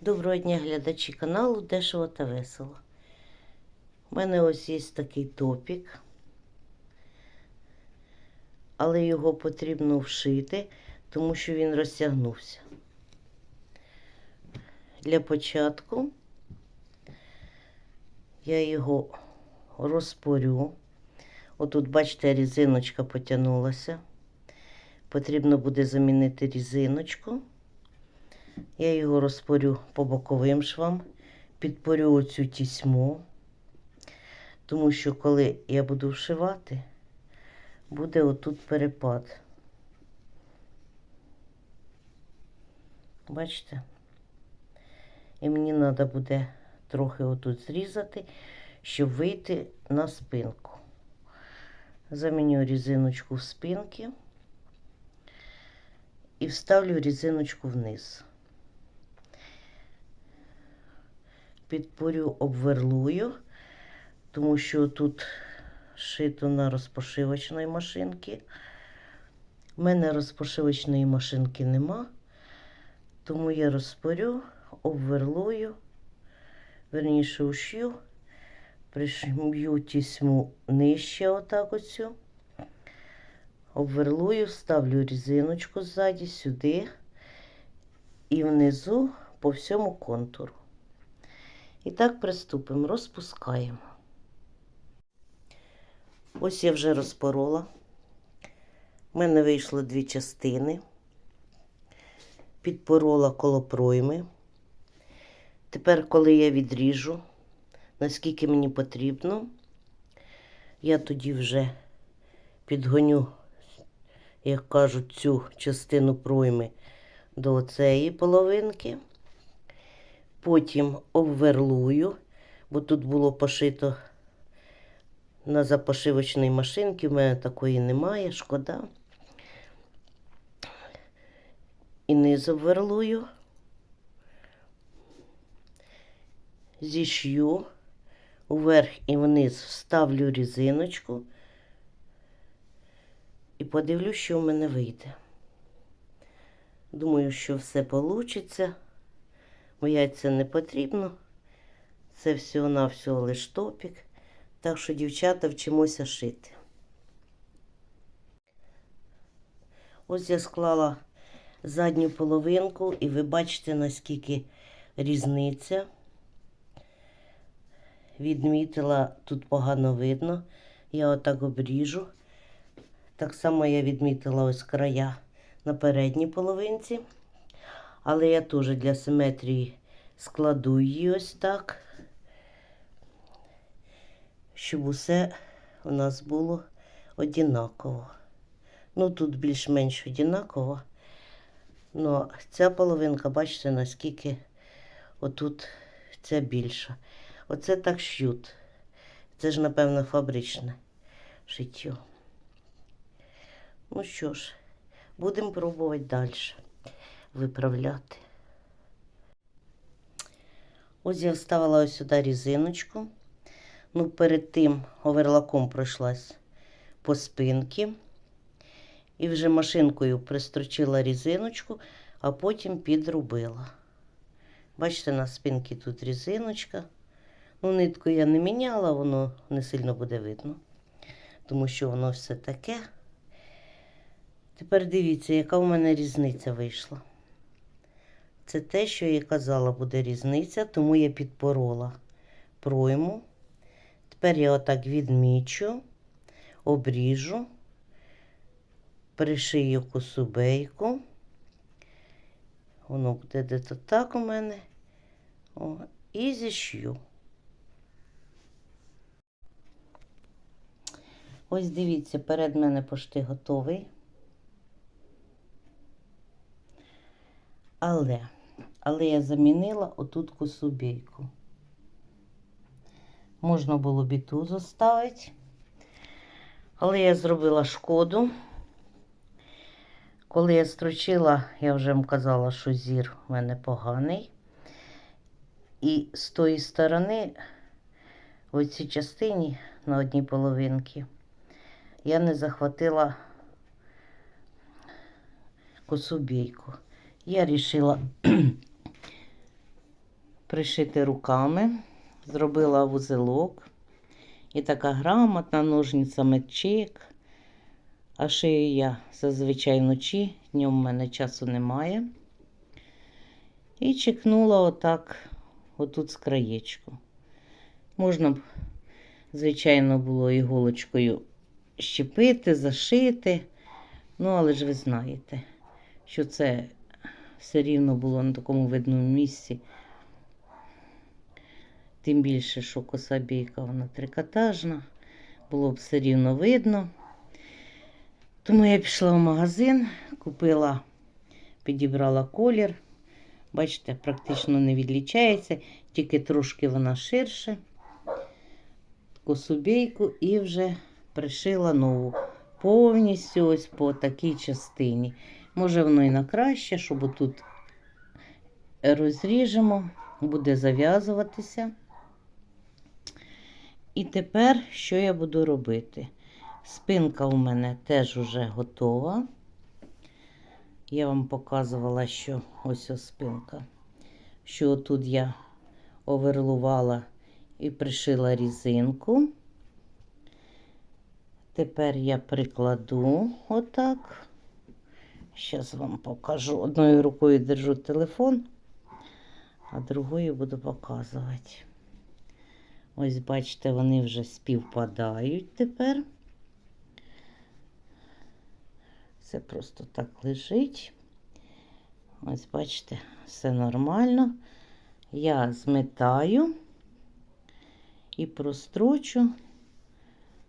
Доброго дня, глядачі каналу Дешево та Весело. У мене ось є такий топік, але його потрібно вшити, тому що він розтягнувся. Для початку я його розпорю. Отут, бачите, різиночка потягнулася. Потрібно буде замінити різиночку. Я його розпорю по боковим швам, підпорю оцю тісьму, тому що коли я буду вшивати, буде отут перепад. Бачите? І мені треба буде трохи отут зрізати, щоб вийти на спинку. Заміню різиночку в спинки і вставлю різиночку вниз. Підпорю обверлую, тому що тут шито на розпошивочної машинки. У мене розпошивочної машинки нема, тому я розпорю, обверлую, верніше ушью, пришм'ю тісьму нижче, отак оцю. Обверлую, ставлю різиночку ззаді сюди і внизу по всьому контуру. І так приступимо, розпускаємо. Ось я вже розпорола. У мене вийшло дві частини. Підпорола коло пройми. Тепер, коли я відріжу, наскільки мені потрібно, я тоді вже підгоню, як кажуть, цю частину пройми до цієї половинки. Потім обверлую, бо тут було пошито на запошивочній машинці, в мене такої немає, шкода. І низ обверлую, зішью, вверх і вниз вставлю різиночку і подивлюсь, що в мене вийде. Думаю, що все вийде. Бояться не потрібно. Це всього-навсього лиш топік. Так що, дівчата, вчимося шити. Ось я склала задню половинку, і ви бачите, наскільки різниця. Відмітила, тут погано видно. Я отак обріжу. Так само я відмітила ось края на передній половинці. Але я теж для симетрії складу її ось так, щоб усе у нас було однаково. Ну, тут більш-менш однаково. Ну, ця половинка, бачите, наскільки отут ця більша. Оце так ш'ют. Це ж, напевно, фабричне шиття. Ну що ж, будемо пробувати далі виправляти. Ось я вставила ось сюди різиночку. Ну, перед тим оверлаком пройшлась по спинці. І вже машинкою пристрочила різиночку, а потім підрубила. Бачите, на спинці тут різиночка. Ну, нитку я не міняла, воно не сильно буде видно, тому що воно все таке. Тепер дивіться, яка в мене різниця вийшла. Це те, що я казала, буде різниця, тому я підпорола пройму. Тепер я отак відмічу, обріжу, пришию косу бейку. Воно буде десь так у мене. О, і зішью. Ось дивіться, перед мене пошти готовий. Але але я замінила отут косу бійку. Можна було б і ту заставити, але я зробила шкоду. Коли я строчила, я вже вам казала, що зір в мене поганий. І з тої сторони, в цій частині на одній половинці, я не захватила косу бійку. Я вирішила пришити руками, зробила вузелок. І така грамотна ножницями чик. А шию я зазвичай вночі, днем в мене часу немає. І чекнула отак, отут з краєчку. Можна б, звичайно, було іголочкою щепити, зашити. Ну, але ж ви знаєте, що це все рівно було на такому видному місці. Тим більше, що коса бійка вона трикотажна, було б все рівно видно. Тому я пішла в магазин, купила, підібрала колір. Бачите, практично не відлічається, тільки трошки вона ширше. Косу бійку і вже пришила нову. Повністю ось по такій частині. Може, воно і на краще, щоб тут розріжемо, буде зав'язуватися. І тепер що я буду робити? Спинка у мене теж уже готова. Я вам показувала, що ось ось спинка. Що тут я оверлувала і пришила різинку. Тепер я прикладу отак. Зараз вам покажу. Одною рукою держу телефон, а другою буду показувати. Ось, бачите, вони вже співпадають тепер. Це просто так лежить. Ось, бачите, все нормально. Я зметаю і прострочу.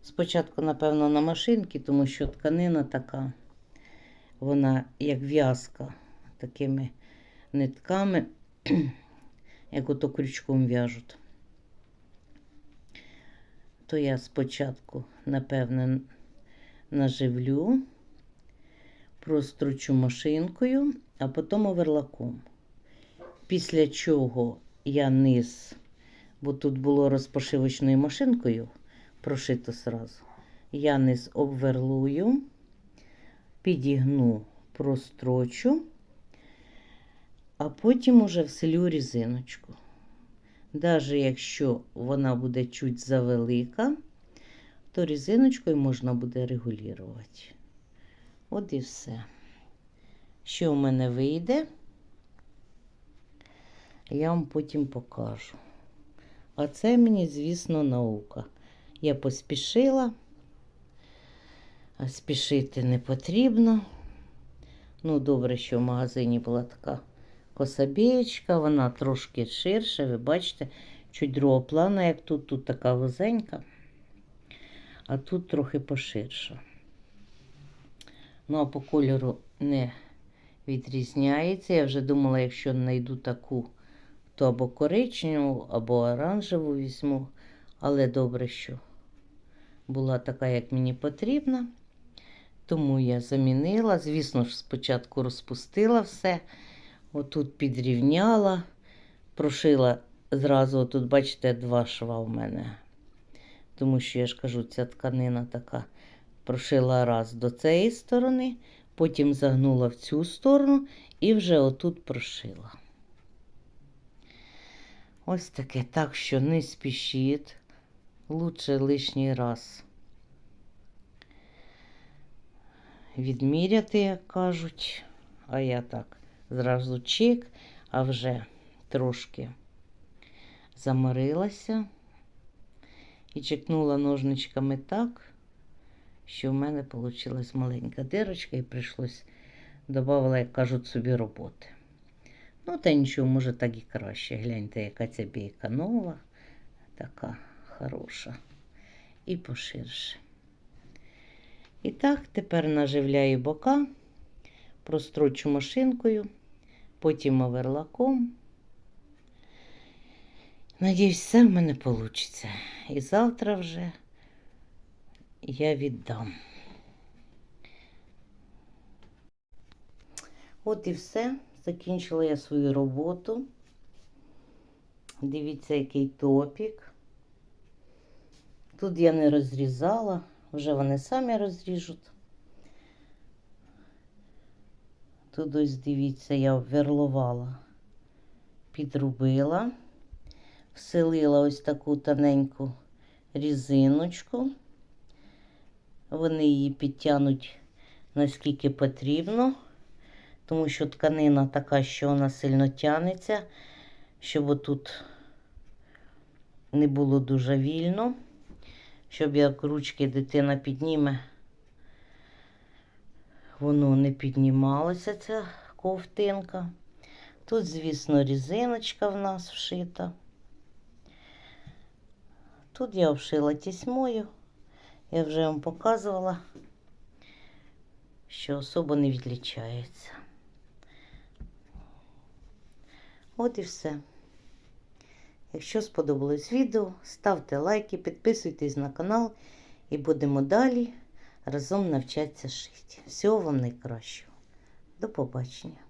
Спочатку, напевно, на машинці, тому що тканина така, вона як в'язка, такими нитками, як ото крючком в'яжуть. То я спочатку, напевне, наживлю, прострочу машинкою, а потім оверлаком. Після чого я низ, бо тут було розпошивочною машинкою прошито сразу. Я низ обверлую, підігну, прострочу, а потім уже вселю різиночку. Навіть якщо вона буде чуть завелика, то різиночкою можна буде регулювати. От і все. Що в мене вийде, я вам потім покажу. А це мені, звісно, наука. Я поспішила, спішити не потрібно. Ну, добре, що в магазині була така косабієчка, вона трошки ширша, ви бачите, чуть другого плану, як тут, тут така вузенька, а тут трохи поширша. Ну, а по кольору не відрізняється. Я вже думала, якщо знайду таку, то або коричневу, або оранжеву візьму. Але добре, що була така, як мені потрібна. Тому я замінила. Звісно ж, спочатку розпустила все. Отут підрівняла, прошила зразу, тут, бачите, два шва в мене. Тому що я ж кажу, ця тканина така. Прошила раз до цієї сторони, потім загнула в цю сторону і вже отут прошила. Ось таке, так що не спішіть, лучше лишній раз відміряти, як кажуть, а я так зразу чик, а вже трошки заморилася і чекнула ножничками так, що в мене вийшла маленька дирочка і прийшлось, додавала, як кажуть, собі роботи. Ну, та нічого, може, так і краще. Гляньте, яка ця бійка нова, така хороша і поширше. І так, тепер наживляю бока, прострочу машинкою, потім оверлаком. Надіюсь, все в мене вийде. І завтра вже я віддам. От і все. Закінчила я свою роботу. Дивіться, який топік. Тут я не розрізала, вже вони самі розріжуть. Тут ось дивіться, я обверлувала, підрубила вселила ось таку тоненьку різиночку. Вони її підтягнуть наскільки потрібно, тому що тканина така, що вона сильно тягнеться, щоб отут не було дуже вільно, щоб як ручки дитина підніме, воно не піднімалося, ця ковтинка. Тут, звісно, різиночка в нас вшита. Тут я вшила тісьмою. Я вже вам показувала, що особо не відлічається. От і все. Якщо сподобалось відео, ставте лайки, підписуйтесь на канал і будемо далі разом навчатися шити. Всього вам найкращого. До побачення.